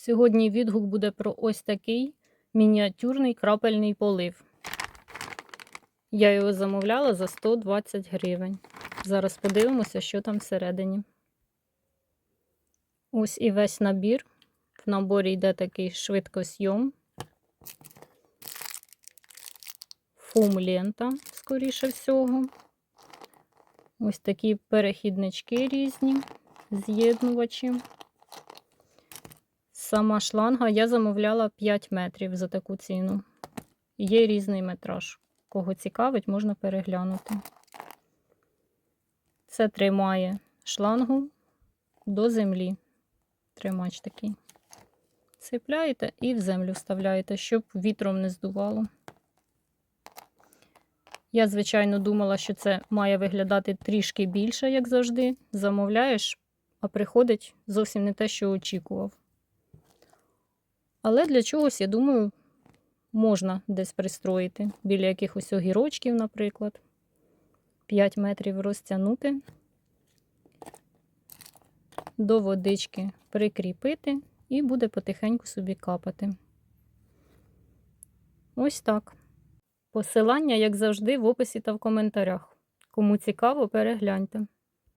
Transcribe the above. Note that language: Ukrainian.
Сьогодні відгук буде про ось такий мініатюрний крапельний полив. Я його замовляла за 120 гривень. Зараз подивимося, що там всередині. Ось і весь набір. В наборі йде такий швидкосйом. Фум лента, скоріше всього. Ось такі перехіднички різні, з'єднувачі. Сама шланга я замовляла 5 метрів за таку ціну. Є різний метраж. Кого цікавить, можна переглянути. Це тримає шлангу до землі. Тримач такий. Цепляєте і в землю вставляєте, щоб вітром не здувало. Я, звичайно, думала, що це має виглядати трішки більше, як завжди. Замовляєш, а приходить зовсім не те, що очікував. Але для чогось, я думаю, можна десь пристроїти. Біля якихось огірочків, наприклад. 5 метрів розтягнути, до водички прикріпити і буде потихеньку собі капати. Ось так. Посилання, як завжди, в описі та в коментарях. Кому цікаво, перегляньте.